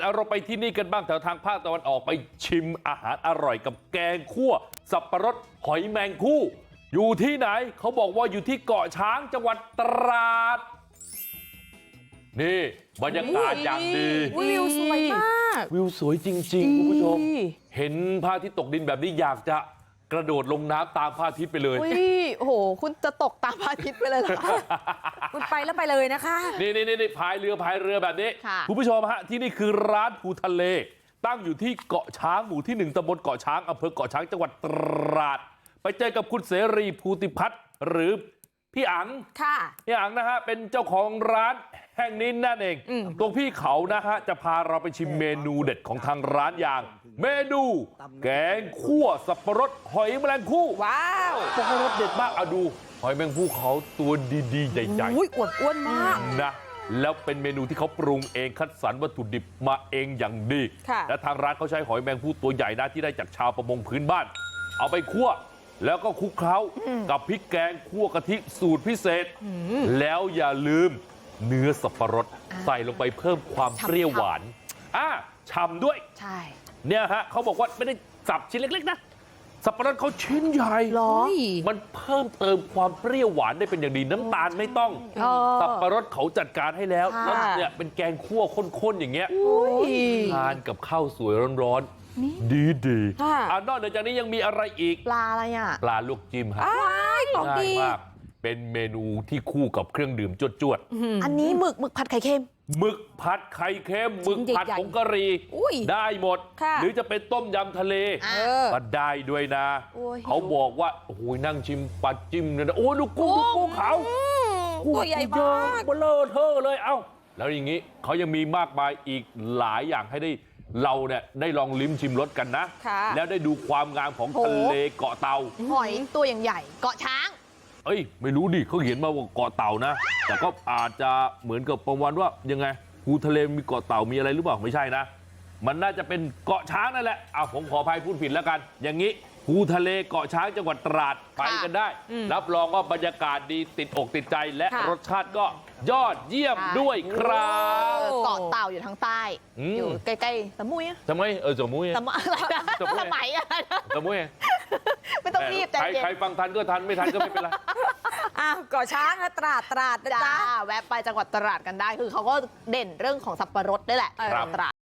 เราไปที่นี่กันบ้างแถวทางภาคตะวันออกไปชิมอาหารอร่อยกับแกงคั่วสับปะรดหอยแมงคู่ อยู่ที่ไหนเขาบอกว่าอยู่ที่เกาะช้างจังหวัดตราด นี่บรรยากาศอย่างดีวิวสวยมากวิวสวยจริง ๆ คุณผู้ชม เห็นพระอาทิตย์ตกดินแบบนี้อยากจะ กระโดดลงน้ำตามพระอาทิตย์ไปเลยอุ้ยโอ้โหคุณจะตกตามพระอาทิตย์ไปเลยเหรอคะคุณไปแล้วไปเลยนะคะนี่นี่นี่พายเรือพายเรือแบบนี้ค่ะณผู้ชมฮะที่นี่คือร้านภูทะเลตั้งอยู่ที่เกาะช้างหมู่ที่หนึ่งตำบลเกาะช้างอำเภอเกาะช้างจังหวัดตราด ไปเจอกับคุณเสรีภูติพัฒน์หรือพี่อังค่ะพี่อังนะฮะเป็นเจ้าของร้านแห่งนี้นั่นเองตัวพี่เขานะฮะจะพาเราไปชิมเมนูเด็ดของทางร้านอย่าง เมนูแกงคั่วสับปะรดหอยแมลงคู่ว้าวสับปะรดเด็ดมากเอาดูหอยแมลงภู่เขาตัวดีๆใหญ่อุ้ยอวดอ้วนมากๆนะแล้วเป็นเมนูที่เขาปรุงเองคัดสรรวัตถุดิบมาเองอย่างดีค่ะและทางร้านเขาใช้หอยแมงภู่ตัวใหญ่นะที่ได้จากชาวประมงพื้นบ้านเอาไปคั่วแล้วก็คลุกเคล้ากับพริกแกงคั่วกะทิสูตรพิเศษ แล้วอย่าลืมเนื้อสับปะรดใส่ลงไปเพิ่มความเปรี้ยวหวานอ่าฉ่ำด้วยใช่ เนี่ยฮะเขาบอกว่าไม่ได้สับชิ้นเล็กๆนะสับปะรดเขาชิ้นใหญ่หรอมันเพิ่มเติมความเปรี้ยวหวานได้เป็นอย่างดีน้ำตาลไม่ต้องเออสับปะรดเขาจัดการให้แล้วค่ะแล้วเนี่ยเป็นแกงคั่วข้นๆอย่างเงี้ยอุ้ยทานกับข้าวสวยร้อนๆดีดีๆค่ะอ่านอกเหนือจากนี้ยังมีอะไรอีกปลาอะไรอะปลาลวกจิ้มฮะว้ายของง่ายดีมาก เป็นเมนูที่คู่กับเครื่องดื่มจวดอันนี้หมึกหมึกผัดไข่เค็มๆหมึกผัดไข่เค็มหมึกผัดใหญ่ๆผงกะหรี่อุ้ยได้หมดค่ะหรือจะเป็นต้มยำทะเลอะเออก็ได้ด้วยนะโอ้ยเขาบอกว่าโอ้โหนั่งชิมปลาจิ้มเนี่ยนะโอ้ยดูกุ้งดูกุ้งเขาตัวใหญ่เยมาอะกเบลอเทอเลยเอ้าแล้วอย่างนี้เขายังมีมากมายอีกหลายอย่างให้ได้เราเนี่ยได้ลองลิ้มชิมรสกันนะค่ะแล้วได้ดูความงามของโหทะเลเกาะเตาหอยตัวอย่างใหญ่เกาะช้างเอ้ย ไม่รู้ดิเขาเขียนมาว่าเกาะเต่านะแต่ก็อาจจะเหมือนกับประมาณว่ายังไงภูทะเลมีเกาะเต่ามีอะไรหรือเปล่าไม่ใช่นะมันน่าจะเป็นเกาะช้างนั่นแหละอะผมขออภัยพูดผิดแล้วกันอย่างนี้ภูทะเลเกาะช้างจังหวัดตราดไปกันได้ รับรองว่าบรรยากาศดีติดอกติดใจและค่ะรสชาติก็ยอดเยี่ยมค่ะด้วยครับเกาะเต่าอยู่ทางใต้อืมอยู่ใกล้ๆสมุยอะทำไมเออจมุ้ยสมุยอะไรนะสมุยสมัยอะจมุ้ย ไม่ต้องรีบใจใครเย็นใครฟังทันก็ทันไม่ทันก็ไม่เป็นไร อ้าวก่อช้างนะตราดตราดนะจ้าจ๊ะ แวะไปจังหวัดตราดกันได้ คือเขาก็เด่นเรื่องของสับปะรดด้วยแหละครับ ตราด